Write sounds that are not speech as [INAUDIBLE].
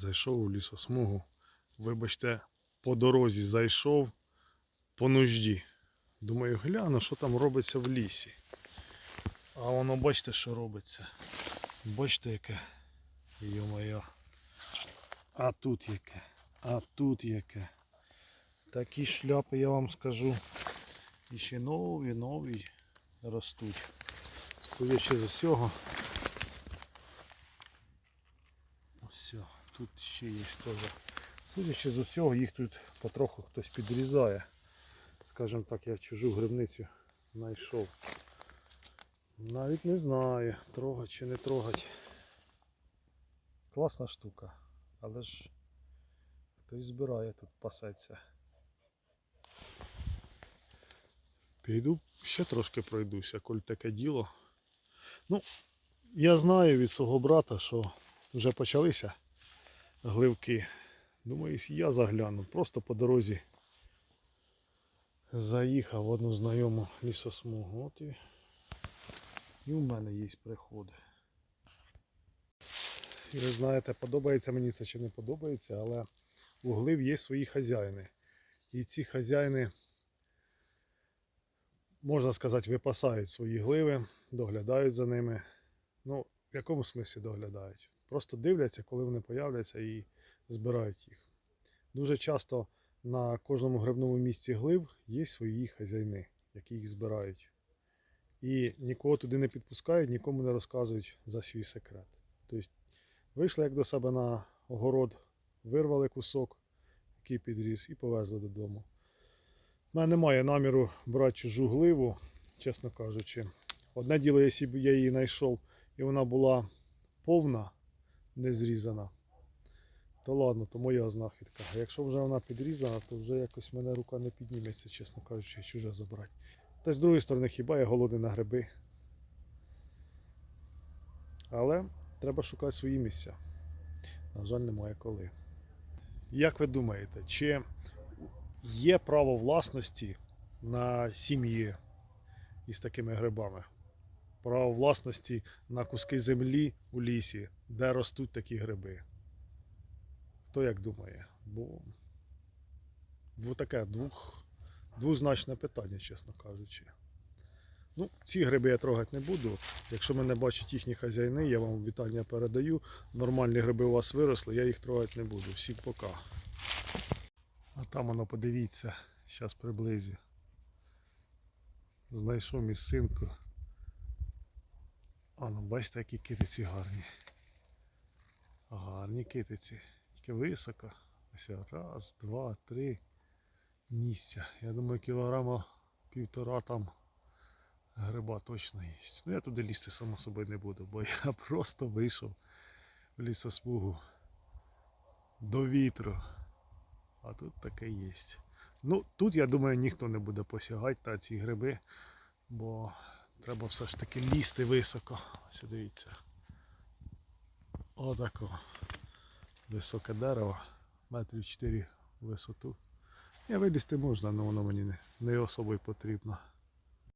зайшов у лісосмугу. Вибачте, по дорозі зайшов по нужді. Думаю, гляну, що там робиться в лісі. А воно бачите, що робиться. Бачите, яке. Йо-моє. А тут яке. А тут яке. Такі шляпи, я вам скажу. І ще нові, нові ростуть. Судячи з усього. Ось, тут ще є теж. Судячи з усього, їх тут потроху хтось підрізає. Скажімо так, я чужу грибницю знайшов. Навіть не знаю, трогать чи не трогать. Класна штука. Але ж хтось збирає тут пасеться. Піду ще трошки пройдуся, коль таке діло. Ну, я знаю від свого брата, що вже почалися гливки. Думаю, я загляну. Просто по дорозі заїхав в одну знайому лісосмугу. От і, і у мене є приходи. І ви знаєте, подобається мені це чи не подобається, але у глив є свої хазяїни. І ці хазяїни, можна сказати, випасають свої гливи, доглядають за ними. Ну, в якому смислі доглядають? Просто дивляться, коли вони появляться і збирають їх. Дуже часто на кожному грибному місці глив є свої хазяїни, які їх збирають. І нікого туди не підпускають, нікому не розказують за свій секрет. Тобто вийшли як до себе на огород, вирвали кусок, який підріс, і повезли додому. У мене немає наміру брати чужу гливу, чесно кажучи. Одне діло, якщо б я її знайшов і вона була повна, не зрізана, то ладно, то моя знахідка. Якщо вже вона підрізана, то вже якось мене рука не підніметься, чесно кажучи, чуже забрати. Та з другої сторони, хіба я голодний на гриби. Але треба шукати свої місця. На жаль, немає коли. Як ви думаєте, чи є право власності на сім'ї із такими грибами? Право власності на куски землі у лісі, де ростуть такі гриби? Хто як думає? Бо таке двох, двозначне питання, чесно кажучи. Ну, ці гриби я трогати не буду. Якщо мене бачать їхні хазяїни, я вам вітання передаю. Нормальні гриби у вас виросли, я їх трогати не буду. Всім пока. А там воно подивіться, зараз приблизю. Знайшов місцинку. А ну бачите, які китиці гарні. Гарні китиці. Тільки високо. Ось раз, два, три місця. Я думаю, кілограма півтора там гриба точно є. Ну я туди лізти само собою не буду, бо я [LAUGHS] просто вийшов в лісосмугу до вітру. А тут таке є. Ну, тут, я думаю, ніхто не буде посягати на ці гриби, бо треба все ж таки лізти високо. Ось дивіться. Отако. Високе дерево, метрів 4 в висоту. Я вилізти можна, але воно мені не, особо й потрібно.